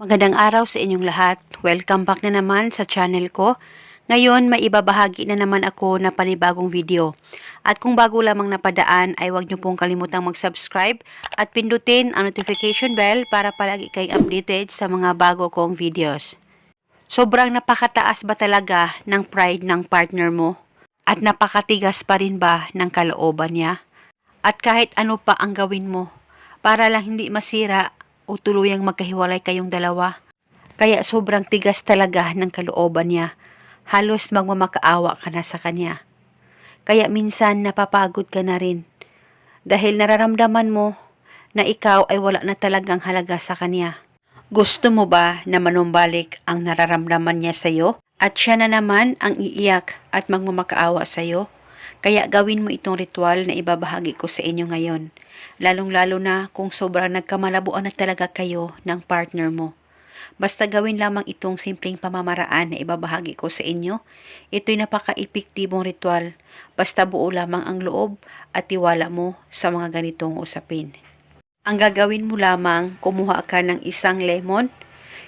Magandang araw sa inyong lahat. Welcome back na naman sa channel ko. Ngayon, maibabahagi na naman ako na panibagong video. At kung bago lamang napadaan, ay huwag niyo pong kalimutang mag-subscribe at pindutin ang notification bell para palagi kayong updated sa mga bago kong videos. Sobrang napakataas ba talaga ng pride ng partner mo? At napakatigas pa rin ba ng kalooban niya? At kahit ano pa ang gawin mo, para lang hindi masira o tuluyang magkahiwalay kayong dalawa. Kaya sobrang tigas talaga ng kalooban niya. Halos magmamakaawa ka na sa kanya. Kaya minsan napapagod ka na rin. Dahil nararamdaman mo na ikaw ay wala na talagang halaga sa kanya. Gusto mo ba na manumbalik ang nararamdaman niya sa'yo? At siya na naman ang iiyak at magmamakaawa sa'yo? Kaya gawin mo itong ritual na ibabahagi ko sa inyo ngayon. Lalong-lalo na kung sobrang nagkamalabuan na talaga kayo ng partner mo. Basta gawin lamang itong simpleng pamamaraan na ibabahagi ko sa inyo. Ito'y napaka-epektibong ritual. Basta buo lamang ang loob at tiwala mo sa mga ganitong usapin. Ang gagawin mo lamang, kumuha ka ng isang lemon,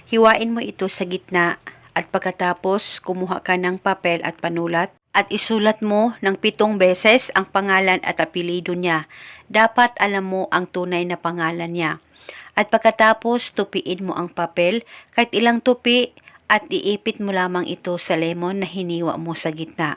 hiwain mo ito sa gitna at pagkatapos kumuha ka ng papel at panulat at isulat mo ng pitong beses ang pangalan at apelido niya. Dapat alam mo ang tunay na pangalan niya. At pagkatapos tupiin mo ang papel kahit ilang tupi at iipit mo lamang ito sa lemon na hiniwa mo sa gitna.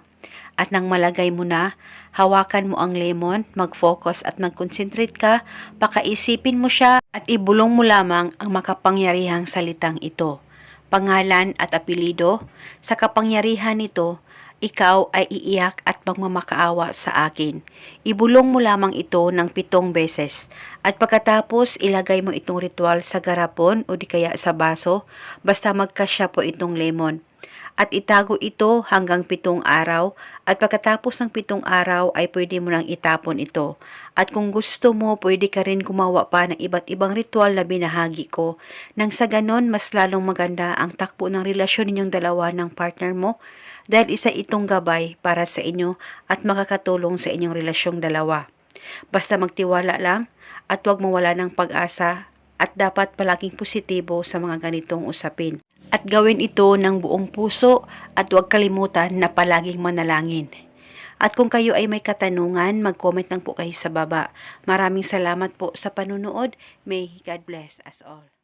At nang malagay mo na, hawakan mo ang lemon, mag-focus at mag-concentrate ka, pakaisipin mo siya at ibulong mo lamang ang makapangyarihang salitang ito. Pangalan at apelido, sa kapangyarihan nito, ikaw ay iiyak at magmamakaawa sa akin. Ibulong mo lamang ito ng pitong beses at pagkatapos ilagay mo itong ritual sa garapon o di kaya sa baso basta magkasya po itong lemon. At itago ito hanggang pitong araw at pagkatapos ng pitong araw ay pwede mo nang itapon ito. At kung gusto mo, pwede ka rin gumawa pa ng iba't ibang ritual na binahagi ko. Nang sa ganon, mas lalong maganda ang takbo ng relasyon ninyong dalawa ng partner mo dahil isa itong gabay para sa inyo at makakatulong sa inyong relasyong dalawa. Basta magtiwala lang at huwag mawala ng pag-asa at dapat palaging positibo sa mga ganitong usapin. At gawin ito ng buong puso at huwag kalimutan na palaging manalangin. At kung kayo ay may katanungan, mag-comment lang po kayo sa baba. Maraming salamat po sa panunood. May God bless us all.